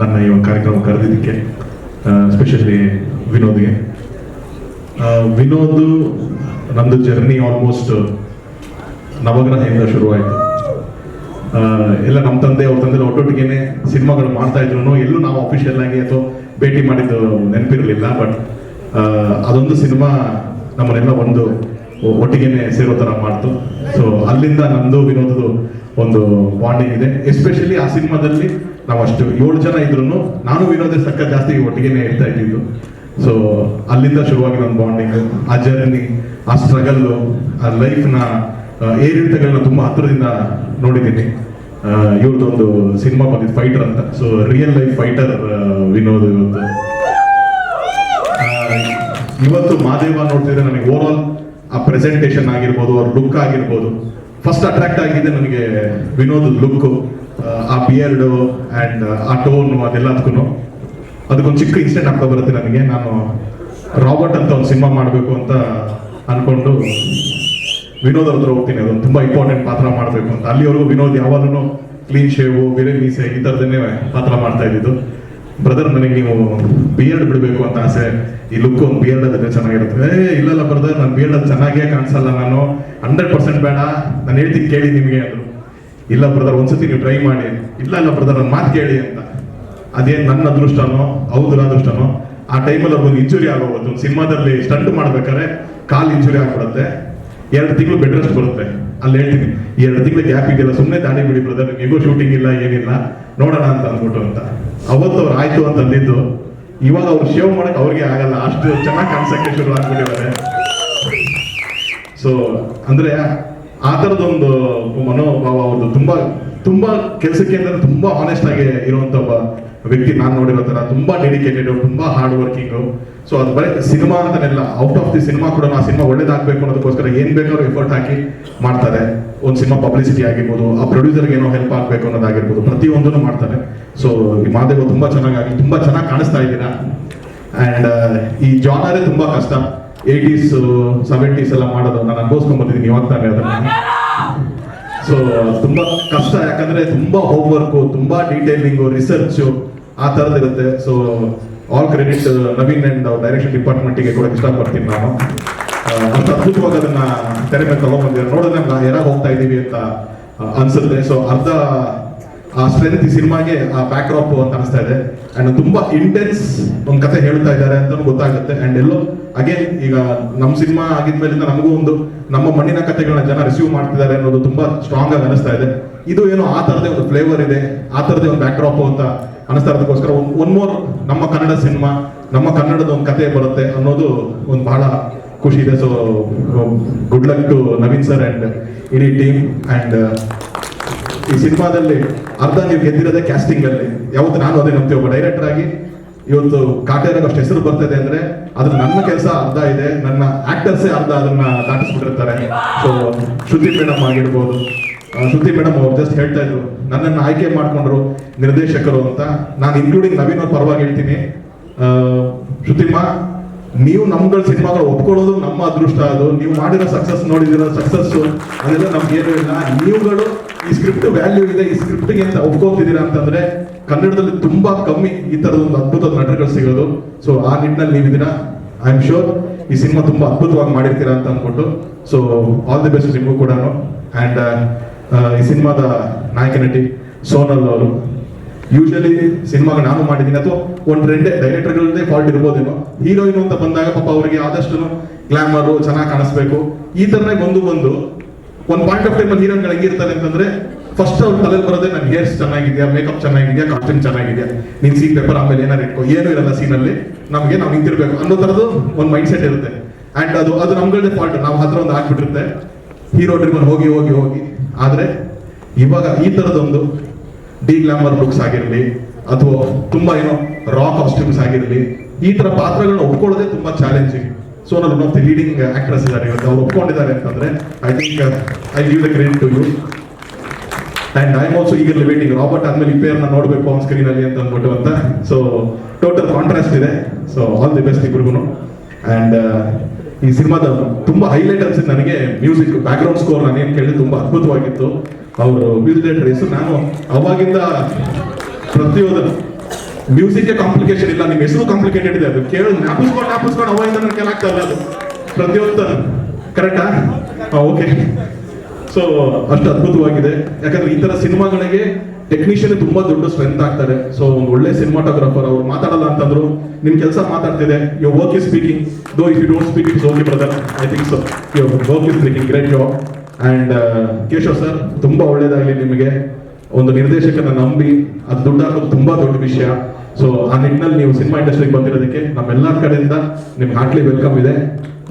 ನನ್ನ ಈ ಒಂದು ಕಾರ್ಯಕ್ರಮ ಕರೆದಿದ್ದಕ್ಕೆ ಸ್ಪೆಷಲಿ ವಿನೋದ್ಗೆ. ವಿನೋದ್ ನಂದು ಜರ್ನಿ ಆಲ್ಮೋಸ್ಟ್ ನವಗ್ರಹದಿಂದ ಶುರುವಾಯಿತು. ಎಲ್ಲ ನಮ್ಮ ತಂದೆ ಅವ್ರ ತಂದೆ ಒಟ್ಟೊಟ್ಟಿಗೆನೆ ಸಿನಿಮಾಗಳು ಮಾಡ್ತಾ ಇದ್ರು ಎಲ್ಲೂ ನಾವು ಅಫಿಷಿಯಲ್ ಆಗಿ ಅಥವಾ ಭೇಟಿ ಮಾಡಿದ್ದು ನೆನಪಿರಲಿಲ್ಲ ಬಟ್ ಅದೊಂದು ಸಿನಿಮಾ ನಮ್ಮನ್ನೆಲ್ಲ ಒಂದು ಒಟ್ಟಿಗೆ ಸೇರೋ ಥರ ಮಾಡ್ತು. ಸೊ ಅಲ್ಲಿಂದ ನಂದು ವಿನೋದದು ಒಂದು ಬಾಂಡಿಂಗ್ ಇದೆ. ಎಸ್ಪೆಷಲಿ ಆ ಸಿನಿಮಾದಲ್ಲಿ ನಾವು ಅಷ್ಟು ಏಳು ಜನ ಇದ್ರು ನಾನು ವಿನೋದೇ ಸಕ್ಕ ಜಾಸ್ತಿ ಒಟ್ಟಿಗೆ ಹೇಳ್ತಾ ಇದ್ದಿದ್ದು. ಸೊ ಅಲ್ಲಿಂದ ಶುರುವಾಗಿ ಒಂದು ಬಾಂಡಿಂಗ್ ಆ ಜರ್ನಿ ಆ ಸ್ಟ್ರಗಲ್ಲು ಆ ಲೈಫ್ನ ಏರಿಳಿತಗಳನ್ನ ತುಂಬಾ ಹತ್ತಿರದಿಂದ ನೋಡಿದ್ದೀನಿ. ಇವ್ರದ್ದೊಂದು ಸಿನಿಮಾ ಬಂದಿದ್ದು ಫೈಟರ್ ಅಂತ. So real life fighter Vinod ಇವತ್ತು ಇವತ್ತು ಮಾದೇವ ನೋಡ್ತಿದ್ರೆ ನನಗೆ ಓವರ್ ಆಲ್ ಆ ಪ್ರೆಸೆಂಟೇಷನ್ ಆಗಿರ್ಬೋದು, ಅವ್ರ ಲುಕ್ ಆಗಿರ್ಬೋದು ಫಸ್ಟ್ ಅಟ್ರಾಕ್ಟ್ ಆಗಿದೆ ನನಗೆ ವಿನೋದ್ ಲುಕ್ ಆ ಬಿಯರ್ಡ್ ಅಂಡ್ ಆ ಟೋನ್ ಅದೆಲ್ಲದಕ್ಕೂ ಅದಕ್ಕೊಂದು ಚಿಕ್ಕ ಇನ್ಸಿಡೆಂಟ್ ಆಗ್ತಾ ಬರುತ್ತೆ ನನಗೆ. ನಾನು ರಾಬರ್ಟ್ ಅಂತ ಒಂದು ಸಿನಿಮಾ ಮಾಡಬೇಕು ಅಂತ ಅನ್ಕೊಂಡು ವಿನೋದ್ ಹತ್ರ ಹೋಗ್ತೀನಿ. ಅದೊಂದು ತುಂಬಾ ಇಂಪಾರ್ಟೆಂಟ್ ಪಾತ್ರ ಮಾಡಬೇಕು ಅಂತ. ಅಲ್ಲಿವರೆಗೂ ವಿನೋದ್ ಯಾವಾಗಲೂ ಕ್ಲೀನ್ ಶೇವು ಬೇರೆ ಮೀಸೆ ಈ ಥರದನ್ನೇ ಪಾತ್ರ ಮಾಡ್ತಾ ಇದ್ದಿದ್ದು. ಬ್ರದರ್ ನನಗೆ ನೀವು ಬಿಯರ್ಡ್ ಬಿಡಬೇಕು ಅಂತ ಆಸೆ. ಈ ಲುಕ್ ಒಂದು ಬಿಯರ್ಡ್ ಅದಕ್ಕೆ ಚೆನ್ನಾಗಿರುತ್ತೆ. ಏ, ಇಲ್ಲಲ್ಲ ಬ್ರದರ್ ನಾನು ಬಿಯರ್ಡ್ ಅದು ಚೆನ್ನಾಗೇ ಕಾಣಿಸಲ್ಲ ನಾನು. ಹಂಡ್ರೆಡ್ ಪರ್ಸೆಂಟ್ ಬೇಡ. ನಾನು ಹೇಳ್ತೀನಿ ಕೇಳಿ ನಿಮಗೆ ಅದು. ಇಲ್ಲ ಬ್ರದರ್ ಒಂದ್ಸತಿ ನೀವು ಟ್ರೈ ಮಾಡಿ. ಇಲ್ಲ ಇಲ್ಲ ಬ್ರದರ್ ನನ್ನ ಮಾತು ಕೇಳಿ ಅಂತ. ಅದೇನು ನನ್ನ ಅದೃಷ್ಟನೋ, ಹೌದ್ರ ಅದೃಷ್ಟನೋ, ಆ ಟೈಮಲ್ಲಿ ಅವ್ರಿಗೊಂದು ಇಂಜುರಿ ಆಗೋಗೋದು ಸಿನಿಮಾದಲ್ಲಿ ಸ್ಟಂಟ್ ಮಾಡ್ಬೇಕಾದ್ರೆ ಕಾಲು ಇಂಜುರಿ ಆಗ್ಬಿಡುತ್ತೆ. ಎರಡು ತಿಂಗಳು ಬೆಡ್ ರೆಸ್ಟ್ ಬರುತ್ತೆ. ಅಲ್ಲಿ ಹೇಳ್ತೀನಿ ಎರಡು ತಿಂಗಳು ಗ್ಯಾಪ್ ಇದೆಯಲ್ಲ ಸುಮ್ಮನೆ ದಾಡಿ ಬಿಡಿ ಬ್ರದರ್ ನಿಮಗೂ ಶೂಟಿಂಗ್ ಇಲ್ಲ, ಏನಿಲ್ಲ. ನೋಡೋಣ ಅಂತ ಅಂದ್ಬಿಟ್ಟು ಅಂತ. ಅವತ್ತು ಅವ್ರು ಆಯ್ತು ಅಂತ ಅಂದಿದ್ದು, ಇವಾಗ ಅವ್ರು ಶೇವ್ ಮಾಡಕ್ ಅವ್ರಿಗೆ ಆಗಲ್ಲ. ಅಷ್ಟು ಚೆನ್ನಾಗಿ ಕಾಣಿಸಕ್ಕೆ ಶುರು ಆಗ್ಬಿಟ್ಟಿದ್ದಾರೆ. ಸೊ ಅಂದ್ರೆ ಆ ಥರದೊಂದು ಮನೋಭಾವ ಅವ್ರದ್ದು ತುಂಬಾ ತುಂಬಾ ಕೆಲಸಕ್ಕೆ ಅಂದ್ರೆ ತುಂಬಾ ಆನೆಸ್ಟ್ ಆಗಿ ಇರುವಂತ ಒಬ್ಬ ವ್ಯಕ್ತಿ ನಾನು ನೋಡಿರೋ ತರ, ತುಂಬಾ ಡೆಡಿಕೇಟೆಡ್ ತುಂಬಾ ಹಾರ್ಡ್ ವರ್ಕಿಂಗ್ ಸೊ ಅದು ಬರೀ ಸಿನಿಮಾ ಅಂತಾನೆಲ್ಲ ಔಟ್ ಆಫ್ ದಿ ಸಿನಿಮಾ ಕೂಡ ನಾ ಸಿನಿಮಾ ಒಳ್ಳೇದಾಗಬೇಕು ಅನ್ನೋದಕ್ಕೋಸ್ಕರ ಏನ್ ಬೇಕಾದ್ರೂ ಎಫರ್ಟ್ ಹಾಕಿ ಮಾಡ್ತಾರೆ. ಒಂದು ಸಿನಿಮಾ ಪಬ್ಲಿಸಿಟಿ ಆಗಿರ್ಬೋದು, ಆ ಪ್ರೊಡ್ಯೂಸರ್ಗೆ ಏನೋ ಹೆಲ್ಪ್ ಆಗ್ಬೇಕು ಅನ್ನೋದಾಗಿರ್ಬೋದು, ಪ್ರತಿಯೊಂದನ್ನು ಮಾಡ್ತಾರೆ. ಸೊ ಈ ಮಾದೇವ ತುಂಬಾ ಚೆನ್ನಾಗಿ ತುಂಬಾ ಚೆನ್ನಾಗಿ ಕಾಣಿಸ್ತಾ ಇದ್ದೀರಾ ಅಂಡ್ ಈ ಜಾನರೇ ತುಂಬಾ ಕಷ್ಟ. ಏಯ್ಟೀಸ್ ಸೆವೆಂಟೀಸ್ ಎಲ್ಲ ಮಾಡೋದು ನಾನು ಅನುಭವಿಸ್ಕೊಂಡ್ ಬಂದಿದ್ದೀನಿ ಇವಾಗ ತಾನೇ ಅದನ್ನ. ಸೊ ತುಂಬಾ ಕಷ್ಟ, ಯಾಕಂದ್ರೆ ತುಂಬಾ ಹೋಮ್ ವರ್ಕ್ ತುಂಬಾ ಡೀಟೇಲಿಂಗ್ ರಿಸರ್ಚ್ ಆ ತರದ್ ಇರುತ್ತೆ. So all credit Naveen and direction ಡಿಪಾರ್ಟ್ಮೆಂಟ್ಗೆ ಕೂಡ ಇಷ್ಟಪಡ್ತೀನಿ ನಾನು. ಅಂತ ಅದ್ಭುತವಾಗಿ ಅದನ್ನ ತೆರೆ ಮೇಲೆ ತಗೊಂಡ್ಬಂದಿದ್ದಾರೆ ನೋಡಿದ್ರೆ ನಾವು ಯಾರಾಗ ಹೋಗ್ತಾ ಇದ್ದೀವಿ ಅಂತ ಅನ್ಸುತ್ತೆ. ಸೊ ಅರ್ಧ ಆ ಸ್ಟ್ರೆಂತ್ ಈ ಸಿನಿಮಾಗೆ ಆ ಬ್ಯಾಕ್ ಅಂತ ಅನಿಸ್ತಾ ಇದೆ. ಅಂಡ್ ತುಂಬಾ ಇಂಟೆನ್ಸ್ ಒಂದು ಕತೆ ಹೇಳ್ತಾ ಇದ್ದಾರೆ ಅಂತ ಗೊತ್ತಾಗುತ್ತೆ. ಅಂಡ್ ಎಲ್ಲೋ ಅಗೇನ್ ಈಗ ನಮ್ಮ ಸಿನಿಮಾ ಆಗಿದ್ಮೇಲಿಂದ ನಮಗೂ ಒಂದು, ನಮ್ಮ ಮಣ್ಣಿನ ಕಥೆಗಳನ್ನ ಜನ ರಿಸೀವ್ ಮಾಡ್ತಿದ್ದಾರೆ ಅನ್ನೋದು ತುಂಬಾ ಸ್ಟ್ರಾಂಗ್ ಆಗಿ ಅನಿಸ್ತಾ ಇದೆ. ಇದು ಏನೋ ಆ ತರದೇ ಒಂದು ಫ್ಲೇವರ್ ಇದೆ, ಆ ತರದೇ ಒಂದು ಬ್ಯಾಕ್ ಅಂತ ಅನಿಸ್ತಾ ಇರೋದಕ್ಕೋಸ್ಕರ ಒನ್ ಮೋರ್ ನಮ್ಮ ಕನ್ನಡ ಸಿನಿಮಾ, ನಮ್ಮ ಕನ್ನಡದ ಒಂದು ಕತೆ ಬರುತ್ತೆ ಅನ್ನೋದು ಒಂದು ಬಹಳ ಖುಷಿ ಇದೆ. So good luck to Naveen sir and ಇಡೀ ಟೀಮ್ ಅಂಡ್ ಈ ಸಿನಿಮಾದಲ್ಲಿ ಅರ್ಧ ನೀವು ಗೆದ್ದಿರೋದೇ ಕ್ಯಾಸ್ಟಿಂಗ್ ಅಲ್ಲಿ ಯಾವತ್ತು ನಾನು ಅದೇ ನಂಬ್ತೀವಿ ಒಬ್ಬ ಡೈರೆಕ್ಟರ್ ಆಗಿ ಇವತ್ತು ಕಾಟೇರಾಗ ಅಷ್ಟು ಹೆಸರು ಬರ್ತದೆ ಅಂದ್ರೆ ಅದ್ರ ನನ್ನ ಕೆಲಸ ಅರ್ಧ ಇದೆ. ನನ್ನ ಆಕ್ಟರ್ಸೇ ಅರ್ಧ ಅದನ್ನ ದಾಟಿಸ್ಬಿಟ್ಟಿರ್ತಾರೆ. ಸೊ ಶ್ರುತಿ ಮೇಡಮ್ ಆಗಿರ್ಬೋದು ಶ್ರುತಿ ಮೇಡಮ್ ಅವ್ರು ಜಸ್ಟ್ ಹೇಳ್ತಾ ಇದ್ರು ನನ್ನನ್ನು ಆಯ್ಕೆ ಮಾಡ್ಕೊಂಡ್ರು ನಿರ್ದೇಶಕರು ಅಂತ. ನಾನು ಇನ್ಕ್ಲೂಡಿಂಗ್ ನವೀನ್ ಅವ್ರ ಪರವಾಗಿ ಹೇಳ್ತೀನಿ. ಆ, ಶ್ರುತಿಮಾ ನೀವು ನಮ್ಗಳ ಸಿನಿಮಾಗಳು ಒಪ್ಕೊಳ್ಳೋದು ನಮ್ಮ ಅದೃಷ್ಟ ಅದು. ನೀವು ಮಾಡಿರೋ ಸಕ್ಸಸ್ ನೋಡಿದಿರೋ ಸಕ್ಸಸ್ ಅದೆಲ್ಲ ನಮ್ಗೇನು ಇಲ್ಲ. ನೀವುಗಳು ಈ ಸ್ಕ್ರಿಪ್ಟ್ ವ್ಯಾಲ್ಯೂ ಇದೆ, ಈ ಸ್ಕ್ರಿಪ್ಟ್ಗೆ ಅಂತ ಒಪ್ಕೋತಿದ್ದೀರಾ ಅಂತಂದ್ರೆ ಕನ್ನಡದಲ್ಲಿ ತುಂಬಾ ಕಮ್ಮಿ ಈ ತರದ ಒಂದು ಅದ್ಭುತ ನಟರುಗಳು ಸಿಗೋದು. ಸೊ ಆ ನಿಟ್ಟಿನಲ್ಲಿ ನೀವಿದ್ದೀರಾ? ಐ ಆಮ್ ಶೋರ್ ಈ ಸಿನಿಮಾ ತುಂಬಾ ಅದ್ಭುತವಾಗಿ ಮಾಡಿರ್ತೀರಾ ಅಂತ ಅನ್ಕೊಂಡು ಸೊ ಆಲ್ ದಿ ಬೆಸ್ಟ್ ನಿಮಗೂ ಕೂಡ ಅಂಡ್ ಈ ಸಿನಿಮಾದ ನಾಯಕ ನಟಿ ಸೋನಲ್ ಅವರು. ಯೂಶಲಿ ಸಿನಿಮಾಗ ನಾನು ಮಾಡಿದ್ದೀನಿ. ಅಥವಾ ಒಂದು ಟ್ರೆಂಡ್ ಡೈರೆಕ್ಟರ್ಗಳದ್ದೇ ಫಾಲ್ಟ್ ಇರ್ಬೋದೇನೋ. ಹೀರೋಯಿನ್ ಅಂತ ಬಂದಾಗ ಪಾಪ ಅವರಿಗೆ ಆದಷ್ಟು ಗ್ಲಾಮರು ಚೆನ್ನಾಗಿ ಕಾಣಿಸ್ಬೇಕು. ಈ ತರನೇ ಬಂದು ಬಂದು ಒಂದು ಪಾಯಿಂಟ್ ಆಫ್ ಟೈಮ್ ಅಲ್ಲಿ ಹೀರೋಗಳು ಹೆಂಗಿರ್ತಾರೆ ಅಂತಂದ್ರೆ ಫಸ್ಟ್ ಅವ್ರ ತಲೆಗೆ ಬರೋದೇ ನನ್ನ ಹೇರ್ಸ್ ಚೆನ್ನಾಗಿದೆಯಾ ಮೇಕಪ್ ಚೆನ್ನಾಗಿದೆಯಾ ಕಾಸ್ಟ್ಯೂಮ್ ಚೆನ್ನಾಗಿದೆಯಾ? ನೀನ್ ಸೀನ್ ಪೇಪರ್ ಆಮೇಲೆ ಏನಾರು ಇಟ್ಕೋ. ಏನೂ ಇರಲ್ಲ ಸೀನಲ್ಲಿ ನಮಗೆ ನಾವು ನಿಂತಿರ್ಬೇಕು. ಅನ್ನೋ ತರದ್ದು ಒಂದು ಮೈಂಡ್ ಸೆಟ್ ಇರುತ್ತೆ. ಅಂಡ್ ಅದು ಅದು ನಮ್ಗಳದೇ ಫಾಲ್ಟ್ ನಾವು ಹತ್ರ ಒಂದು ಹಾಕ್ಬಿಟ್ಟಿರುತ್ತೆ ಹೀರೋ ಡ್ರಿಮನ್ ಹೋಗಿ ಹೋಗಿ ಹೋಗಿ. ಆದ್ರೆ, ಇವಾಗ ಈ ತರದೊಂದು ಡಿ ಗ್ಲಾಮರ್ ಬುಕ್ಸ್ ಆಗಿರಲಿ, ಅಥವಾ ತುಂಬಾ ಏನೋ ರಾ ಕಾಸ್ಟ್ಯೂಮ್ಸ್ ಆಗಿರಲಿ, ಈ ತರ ಪಾತ್ರಗಳನ್ನ ಒಪ್ಕೊಳ್ಳೋದೇ ತುಂಬಾ ಚಾಲೆಂಜಿಂಗ್ ಸೊ ನಾನು one of the leading actress ಇದ್ದಾರೆ. ಇವತ್ತು ಅವ್ರು ಒಪ್ಕೊಂಡಿದ್ದಾರೆ ಅಂತಂದ್ರೆ I think I give the credit to you and I also ಈಗಲ್ಲಿ waiting Robert ಆದ್ಮೇಲೆ ಈ ಪೇರ್ನ ನೋಡಬೇಕು ಆನ್ ಸ್ಕ್ರೀನ್ ಅಲ್ಲಿ ಅಂತ ಅಂದ್ಬಿಟ್ಟು ಅಂತ. ಸೊ ಟೋಟಲ್ ಕಾಂಟ್ರಾಸ್ಟ್ ಇದೆ. ಸೊ ಆಲ್ ದಿ ಬೆಸ್ಟ್ ಇಬ್ರಿಗೂ ಅಂಡ್ ಈ ಸಿನಿಮಾದ ತುಂಬಾ ಹೈಲೈಟ್ ಅನ್ಸಿದ್ದು ನನಗೆ. ಮ್ಯೂಸಿಕ್ ಬ್ಯಾಕ್ ಸ್ಕೋರ್ ನಾನು ಏನು ಕೇಳಿದ್ರೆ ತುಂಬಾ ಅದ್ಭುತವಾಗಿತ್ತು. ಅವರು ಡೈರೆಕ್ಟರ್ ಹೆಸರು ನಾನು ಅವಾಗಿಂದ ಪ್ರತಿಯೊಂದು ಮ್ಯೂಸಿಕ್ ಕಾಂಪ್ಲಿಕೇಶನ್ ಇಲ್ಲ. ನಿಮ್ಮ ಹೆಸರು ಕಾಂಪ್ಲಿಕೇಟೆಡ್ ಇದೆ. ಅದು ಕೇಳಿ. ನಾಪಿಸ್ಕೊಂಡು ಜ್ಞಾಪಿಸ್ಕೊಂಡು ಅವಾಗಿಂದ ನನ್ನ ಕೆಲಾಗ್ತಾ ಇಲ್ಲ ಅದು. ಪ್ರತಿಯೊಂದು ಕರೆಕ್ಟಾ ಓಕೆ ಸೊ ಅಷ್ಟು ಅದ್ಭುತವಾಗಿದೆ. ಯಾಕಂದ್ರೆ ಈ ತರ ಸಿನಿಮಾಗಳಿಗೆ ಟೆಕ್ನಿಷಿಯನ್ ತುಂಬಾ ದೊಡ್ಡ ಸ್ಟ್ರೆಂತ್ ಆಗ್ತಾರೆ. ಸೊ ಒಂದು ಒಳ್ಳೆ ಸಿನಿಮಾಟೋಗ್ರಾಫರ್ ಅವ್ರು ಮಾತಾಡಲ್ಲ ಅಂತಂದ್ರು ನಿಮ್ ಕೆಲಸ ಮಾತಾಡ್ತಿದೆ. Your work is speaking though if you don't speak it's okay brother I think so your work is speaking great job and Keshav sir ತುಂಬಾ ಒಳ್ಳೇದಾಗಲಿ ನಿಮಗೆ. ಒಂದು ನಿರ್ದೇಶಕನ ನಂಬಿ, ಅದು ದುಡ್ಡು ಹಾಕೋದು ತುಂಬಾ ದೊಡ್ಡ ವಿಷಯ. ಸೊ ಆ ನಿಟ್ಟಿನಲ್ಲಿ ನೀವು ಸಿನಿಮಾ ಇಂಡಸ್ಟ್ರಿಗೆ ಬಂದಿರೋದಕ್ಕೆ ನಮ್ಮೆಲ್ಲರ ಕಡೆಯಿಂದ ನಿಮ್ಗೆ ಹಾರ್ಟ್ಲಿ ವೆಲ್ಕಮ್ ಇದೆ.